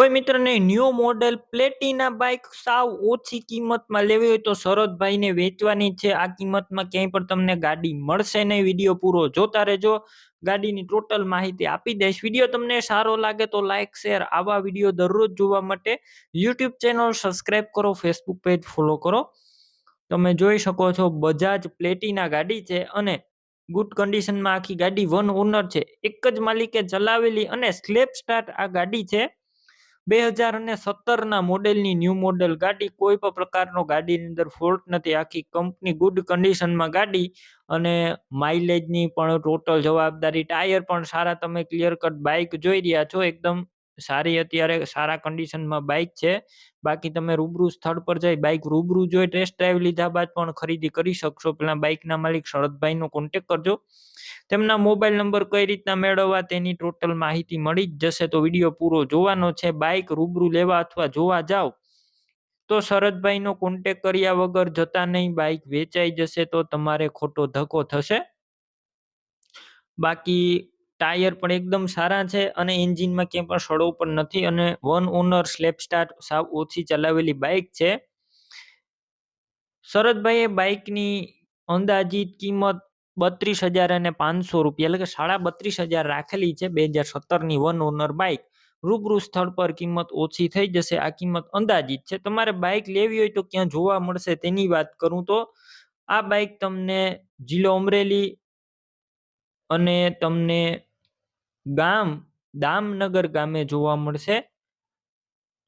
કોઈ મિત્રને new model Platina bike સાવ ઓછી કિંમતમાં લેવી હોય તો શરદભાઈને વેચવાની છે. આ કિંમતમાં ક્યાંય પણ તમને ગાડી મળશે નહીં. વીડિયો પૂરો જોતા રહેજો. ગાડીની ટોટલ માહિતી આપી દઈશ. વીડિયો તમને સારો લાગે તો લાઇક શેર આવા વીડિયો દરરોજ જોવા માટે યુટ્યુબ ચેનલ સબસ્ક્રાઇબ કરો ફેસબુક પેજ ફોલો કરો. તમે જોઈ શકો છો બજાજ પ્લેટિના ગાડી છે અને ગુડ કન્ડિશનમાં આખી ગાડી વન ઓનર છે. એક જ માલિકે ચલાવેલી અને સ્લેપ સ્ટાર્ટ આ ગાડી છે. બે હજાર અને સત્તરના મોડેલની ન્યૂ મોડેલ ગાડી કોઈ પણ પ્રકારનો ગાડીની અંદર ફોલ્ટ નથી. આખી કંપની ગુડ કન્ડિશનમાં ગાડી અને માઇલેજની પણ ટોટલ જવાબદારી, ટાયર પણ સારા, તમે ક્લિયર કટ બાઇક જોઈ રહ્યા છો, એકદમ સારી અત્યારે સારા કન્ડિશનમાં બાઇક છે. બાકી તમે રૂબરૂ સ્થળ પર જઈ બાઇક રૂબરૂ જોઈ ટેસ્ટ ડ્રાઈવ લીધા બાદ પણ ખરીદી કરી શકશો. પેલા બાઇકના માલિક શરદભાઈનો કોન્ટેક કરજો. તેમના મોબાઈલ નંબર કઈ રીતના મેળવવા તેની ટોટલ માહિતી મળી જ જશે તો વીડિયો પૂરો જોવાનો છે. બાઇક રૂબરૂ લેવા અથવા જોવા જાઓ તો શરદભાઈનો કોન્ટેક કર્યા વગર જતા નહીં બાઇક વેચાઈ જશે તો તમારે ખોટો ધક્કો થશે. બાકી ટાયર પણ એકદમ સારા છે અને એન્જિનમાં ક્યાંય પણ સડો પણ નથી અને વન ઓનર સ્લેપ સ્ટાર્ટ સાવ ઓછી ચલાવેલી બાઇક છે. શરદભાઈએ બાઇકની અંદાજિત કિંમત બત્રીસ હજાર અને પાંચસો રૂપિયા, એટલે કે સાડા બત્રીસ હજાર રાખેલી છે બે હજાર સત્તરની વન ઓનર બાઇક. રૂબરૂ સ્થળ પર કિંમત ઓછી થઈ જશે, આ કિંમત અંદાજિત છે. તમારે બાઇક લેવી હોય તો ક્યાં જોવા મળશે તેની વાત કરું તો, આ બાઇક તમને જિલ્લો અમરેલી અને તમને ગામ, દામનગર ગામે જોવા મળશે.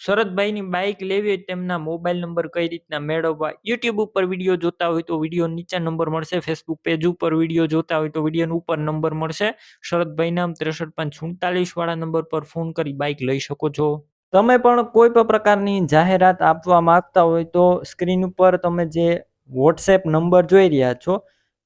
શરદભાઈની બાઇક લેવી હોય તેમના મોબાઈલ નંબર કઈ રીતના મેળવવા? યુટ્યુબ ઉપર વીડિયો જોતા હોય તો વીડિયો નીચે નંબર મળશે. ફેસબુક પેજ ઉપર વીડિયો જોતા હોય તો વીડિયો ઉપર નંબર મળશે. શરદભાઈ નામ ત્રેસઠ પાંચ સુડતાલીસ વાળા નંબર પર ફોન કરી બાઇક લઈ શકો છો. તમે પણ કોઈ પણ પ્રકારની જાહેરાત આપવા માંગતા હોય તો સ્ક્રીન ઉપર તમે જે વોટ્સએપ નંબર જોઈ રહ્યા છો